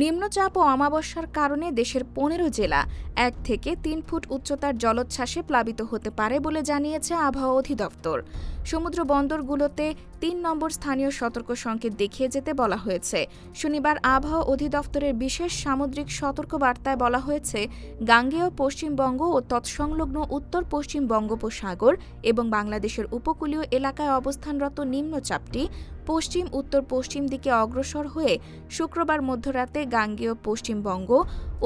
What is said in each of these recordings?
নিম্নচাপ ও অমাবস্যার কারণে দেশের পনেরো জেলা এক থেকে তিন ফুট উচ্চতার জলোচ্ছ্বাসে প্লাবিত হতে পারে বলে জানিয়েছে আবহাওয়া অধিদপ্তর। সমুদ্র বন্দরগুলোতে তিন নম্বর স্থানীয় সতর্ক সংকেত দেখিয়ে যেতে বলা হয়েছে। শনিবার আবহাওয়া অধিদপ্তরের বিশেষ সামুদ্রিক সতর্ক বার্তায় বলা হয়েছে, গাঙ্গেয় পশ্চিমবঙ্গ ও তৎসংলগ্ন উত্তর পশ্চিম বঙ্গোপসাগর এবং বাংলাদেশের উপকূলীয় এলাকায় অবস্থানরত নিম্নচাপটি পশ্চিম, উত্তর পশ্চিম দিকে অগ্রসর হয়ে শুক্রবার মধ্যরাতে গাঙ্গেয় পশ্চিমবঙ্গ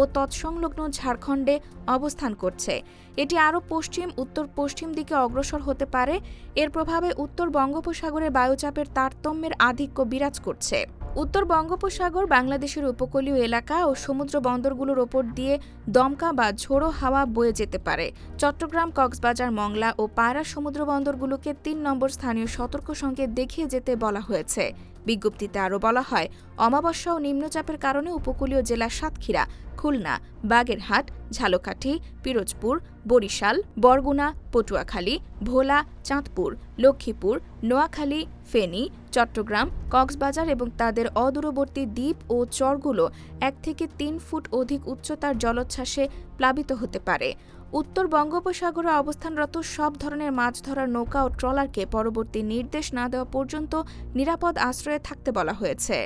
ও তৎসংলগ্ন ঝাড়খণ্ডে অবস্থান করছে। এটি আরও পশ্চিম, উত্তর পশ্চিম দিকে অগ্রসর হতে পারে। এর প্রভাবে উত্তর বঙ্গোপসাগরে বায়ুচাপের তারতম্যের আধিক্য বিরাজ করছে। উত্তর বঙ্গোপসাগর, বাংলাদেশের উপকূলীয় এলাকা ও সমুদ্র বন্দরগুলোর ওপর দিয়ে দমকা বা ঝোড়ো হাওয়া বয়ে যেতে পারে। চট্টগ্রাম, কক্সবাজার, মংলা ও পায়রা সমুদ্র বন্দরগুলোকে তিন নম্বর স্থানীয় সতর্ক সংকেত দেখিয়ে যেতে বলা হয়েছে। বিজ্ঞপ্তিতে আরও বলা হয়, অমাবস্যা ও নিম্নচাপের কারণে উপকূলীয় জেলা সাতক্ষীরা, খুলনা, বাগেরহাট, ঝালকাঠি, পিরোজপুর, বরিশাল, বরগুনা, পটুয়াখালী, ভোলা, চাঁদপুর, লক্ষ্মীপুর, নোয়াখালী, ফেনী, চট্টগ্রাম, কক্সবাজার এবং তাদের অদূরবর্তী দ্বীপ ও চরগুলো এক থেকে তিন ফুট অধিক উচ্চতার জলোচ্ছ্বাসে প্লাবিত হতে পারে। উত্তর বঙ্গোপসাগরে অবস্থানরত সব ধরনের মাছ ধরার নৌকা ও ট্রলারকে পরবর্তী নির্দেশ না দেওয়া পর্যন্ত নিরাপদ আশ্রয়ে থাকতে বলা হয়েছে।